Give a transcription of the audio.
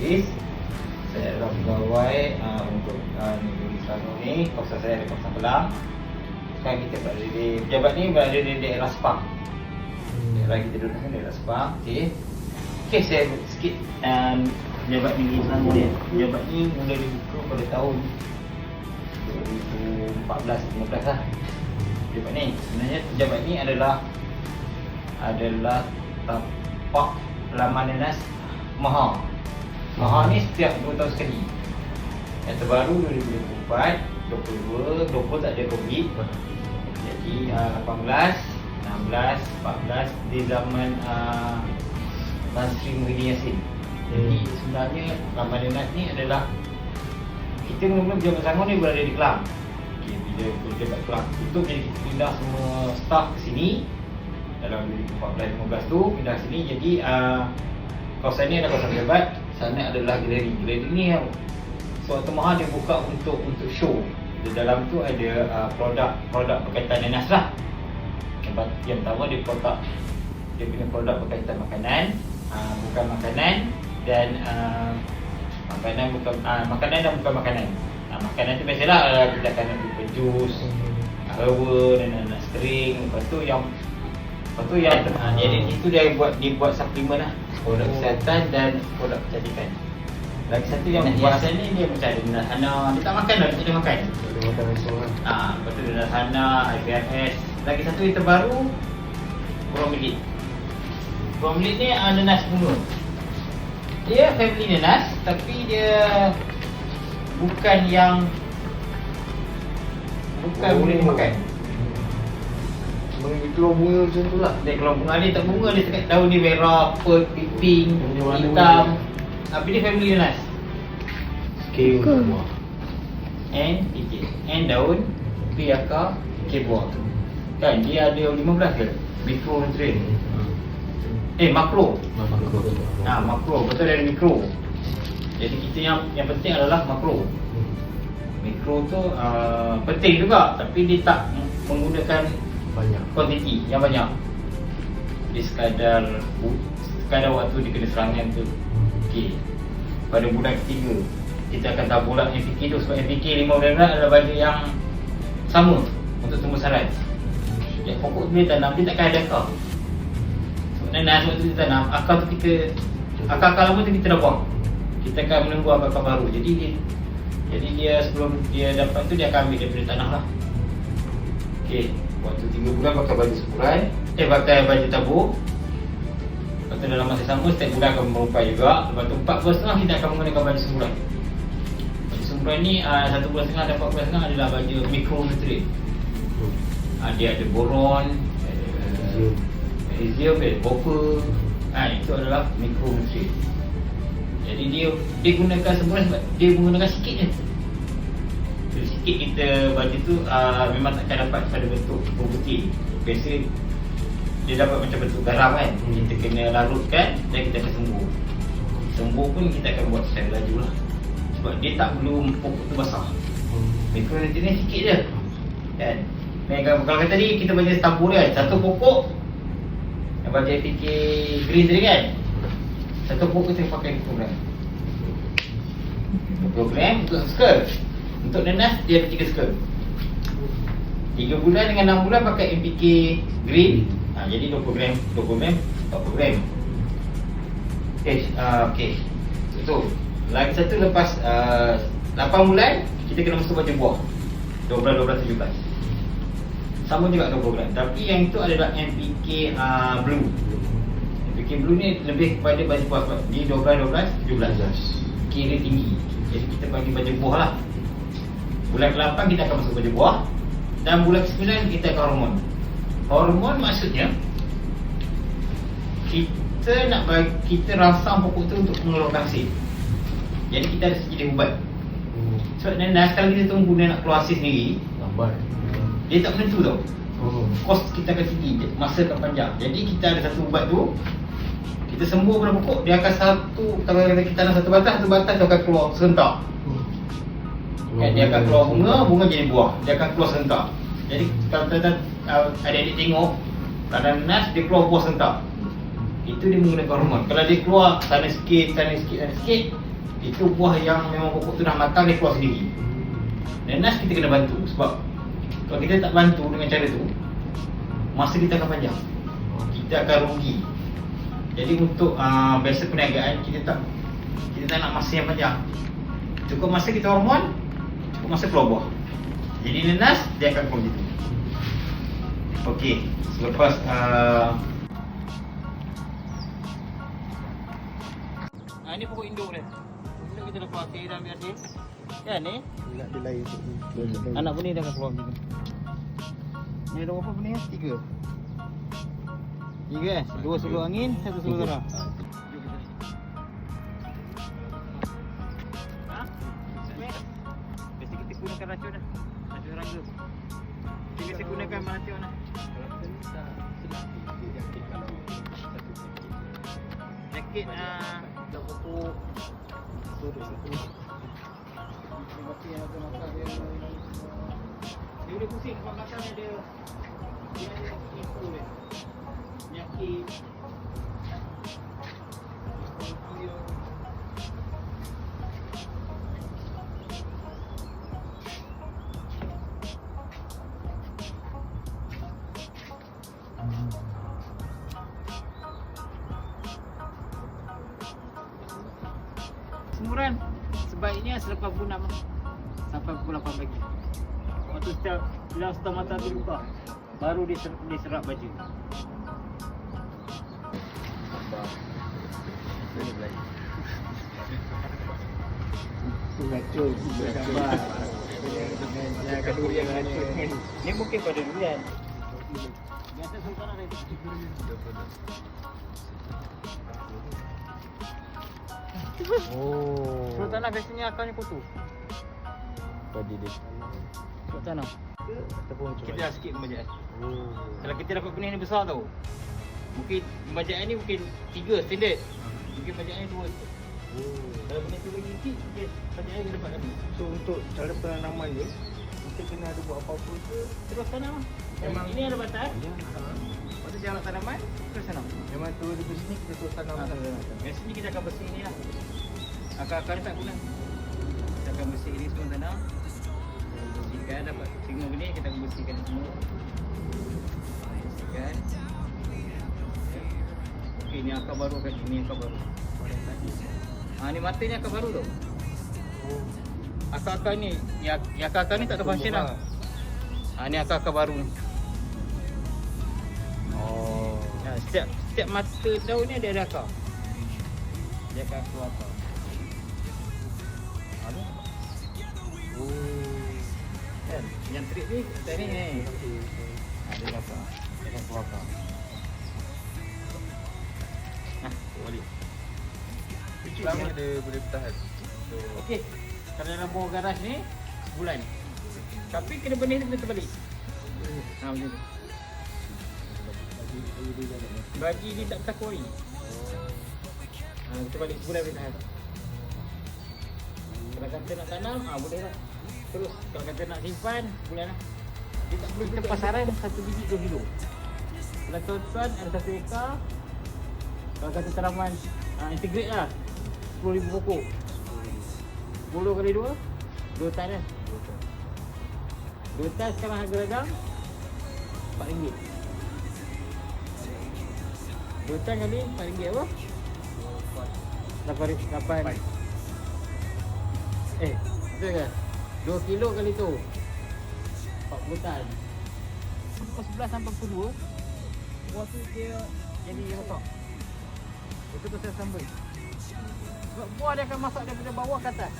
Hafiz Saya adalah pegawai uh, untuk uh, negeri Selangor ni. Kawasan saya ada kawasan Kelang Sekarang kita berada di, pejabat ni berada di daerah Sepang. Daerah kita duduk kan daerah Sepang. Okay. okay, saya sikit um, Pejabat negeri Selangor ni. Pejabat ni mula dibuka pada tahun 2014-15 lah. Pejabat ni. Sebenarnya pejabat ni adalah Adalah tapak laman dinas Maha Maha ni setiap 2 tahun sekali. Yang terbaru 2024 22, 20 tak ada Covid. Jadi uh, 18, 16, 14 Di zaman uh, Tan Sri Muhyiddin Yassin. Jadi sebenarnya laman dinas ni adalah kita mula-mula pejabat Selangor ni berada di Kelang. Okay, Bila pejabat Kelang tutup jadi kita pindah semua staff ke sini Dalam 2014-15 tu pindah sini Jadi uh, kawasan ni adalah kawasan pejabat Sana adalah galeri Galeri ni Suatu maha dia buka untuk untuk show. Di dalam tu ada uh, produk produk berkaitan nanas lah. Yang, yang pertama dia produk Dia punya produk berkaitan makanan. Uh, Bukan makanan Dan uh, Makanan bukan uh, makanan dan bukan makanan. Uh, makanan tu biasalah uh, kita akan ada jus, herba dan nanas kering. Lepas tu yang lepas tu yang uh, dia di situ dia buat dia buat suplemen lah. Produk Oh. kesihatan dan produk kecantikan. Lagi satu yang Nanas hiasan ni dia macam ada nanas hana, dia tak makan dah, dia makan. Ada makan restoran. Ah, lepas tu nanas hana, IPFS. Lagi satu yang terbaru bromelit. Bromelit ni uh, nanas bunga. Dia family nanas tapi dia bukan yang bukan Oh. boleh dimakan. Bagi keluar bunga macam tu lah. Dia kalau bunga dia tak bunga dia dekat daun dia merah, purple, pink, hitam. Tapi dia family. Scale Ke? buah. And sikit. And daun, pi akar, ke buah. Kan dia ada 15 ke? Mikronutrien. Eh makro. Ah makro, betul dari mikro. Jadi kita yang yang penting adalah makro. Mikro tu uh, penting juga tapi dia tak menggunakan Banyak. kuantiti yang banyak. Dia sekadar sekadar waktu dia kena serangan tu. Okey. Pada bulan ketiga kita akan tabur lah NPK tu sebab NPK 5 bulan adalah baju yang sama untuk tumbuh saran. Ya, pokok tu dia tanam dia takkan ada akar. Sebenarnya nanas waktu dia tanam, akar tu kita akar-akar lama tu kita dah buang. Kita akan menunggu akar-akar baru. Jadi dia jadi dia sebelum dia dapat tu dia akan ambil daripada tanah lah. Okey, waktu 3 bulan pakai baju sebulan, eh pakai baju tabur. Lepas tu dalam masa sama setiap bulan akan merumpai juga. Lepas tu 4 bulan setengah kita akan menggunakan baju sebulan. Baju sebulan ni uh, satu bulan setengah dan 4 bulan setengah adalah baju mikronutrien. Uh, dia ada boron, Magnesium. ada copper. Ah itu adalah mikronutrien. Jadi dia dia gunakan sebulan sebab dia menggunakan sikit je. Sikit kita baju tu uh, memang takkan dapat pada bentuk putih. Biasa dia dapat macam bentuk garam kan. Hmm. Kita kena larutkan dan kita akan sembuh. Sembuh pun kita akan buat secara laju lah. Sebab dia tak perlu pokok tu basah. Mikronutrien ni sikit je. Kan? Dan kalau, kalau kata tadi kita baca tabur kan, satu pokok yang baca FPK green tadi kan. Satu pokok kita pakai 20 gram. 20 gram untuk skirt. Untuk nanas dia ada 3 skirt. 3 bulan dengan 6 bulan pakai MPK green. Ha, jadi 20 gram, 20 gram, 40 gram. Okay, uh, okay. Itu. Lagi satu lepas uh, 8 bulan kita kena masuk baju buah. 12, 12, 17. Sama juga 20 gram. Tapi yang itu adalah MPK uh, blue. MPK blue ni lebih kepada baju buah ni 12, 12, 17. Kira tinggi. Jadi kita bagi baju buah lah. Bulan ke-8 kita akan masuk baju buah dan bulan ke-9 kita akan hormon. Hormon maksudnya kita nak bagi kita rangsang pokok tu untuk mengeluarkan hasil. Jadi kita ada sejenis ubat. Sebab nanas kalau kita tunggu dia nak keluar hasil sendiri, Lambat. dia tak menentu tau. Oh. Kos kita akan tinggi, masa akan panjang. Jadi kita ada satu ubat tu, kita sembuh pada pokok, dia akan satu, kalau kita tanam satu batang, satu batang tu akan keluar serentak. Kan, dia akan keluar bunga, bunga jadi buah. Dia akan keluar serentak. Jadi kalau kita uh, adik-adik tengok, tanam nanas dia keluar buah serentak. Itu dia menggunakan hormon. Kalau dia keluar sana sikit, sana sikit, sana sikit, Itu buah yang memang pokok tu dah matang dia keluar sendiri. Nenas kita kena bantu sebab kalau kita tak bantu dengan cara tu masa kita akan panjang. Kita akan rugi. Jadi untuk uh, biasa perniagaan kita tak kita tak nak masa yang panjang. Cukup masa kita hormon, masa keluar buah. Jadi nenas dia akan keluar gitu. Okey, selepas uh, Ah ini pokok induk dia. Induk kita dah pakai dah biar dia. Kan ni? Nak dia lain Anak benih dah akan keluar macam tu. Ni ada berapa benih? Tiga. Tiga eh? Dua seluruh angin, satu seluruh darah. Racun dah. Sakit ah. Tak pupuk. Dia boleh pusing depan belakang dia dia dia ada info dia. Penyakit dia Semuran sebaiknya selepas pukul 6 sampai pukul 8 pagi. Waktu setiap bila setengah mata tu buka baru dia, ser, dia serap baju. Racun Gambar Dengan keduri yang racun kan Ni mungkin pada durian. Biasa sultan ada di Oh Sultan biasanya akalnya kutu. Tadi dia Ataupun macam Kita dah sikit pembajaan. Oh Kalau kita dapat benih ni besar tau. Mungkin pembajaan ni mungkin tiga standard. Mungkin pembajaan ni dua. Oh Kalau benih tu lagi kecil, mungkin pembajaan ni dapat lagi. So untuk cara penanaman dia Kita kena ada buat apa-apa ke Terus tanam lah. Memang- Ini ada batas. Ya Lepas tu jarak tanaman, terus tanam. Memang tu di sini kita terus tanam Ah, sana. Biasanya kita akan bersih ni lah. Akar-akar ni tak guna. Kita akan bersih ni semua tanam. Bersihkan, dapat semua benih, kita akan bersihkan ni semua. Bersihkan. Okey, ni akar baru kan? Ini akar baru. Ha, ni mata ni akar baru tau. Akar-akar ni, yang, yang akar-akar ni tak ada function lah. Ha, ni akar-akar baru ni. Oh Ha, setiap setiap mata daun ni dia ada akar. Dia akan keluar akar. Ada? Oh Kan? Yang trik ni, kita ni. Ha, dia ada akar. Dia akan keluar akar. Nah, balik. Lama dia boleh bertahan Okey. Kalau dalam bawah garaj ni, sebulan. Tapi kena benih dia kena terbalik. Ha, macam tu. Bagi dia tak bertakui. Ha, kita balik sebulan boleh tahan. Kalau kata nak tanam, ha, boleh lah. Terus kalau kata nak simpan, bulan lah. Dia tak perlu kita pasaran satu biji dua kilo. Kalau tuan-tuan ada satu ekar, kalau kata tanaman ha, integrate lah. 10,000 pokok. 10 kali 2, 2 tan lah. 2 tan sekarang harga dagang RM4. 2 tan kali RM4 apa? 8 8 Eh, betul ke? 2 kilo kali tu 40 tan Pukul 11 sampai pukul 2 Buah tu dia jadi rosak Itu tu saya sambung Sebab buah dia akan masak daripada bawah ke atas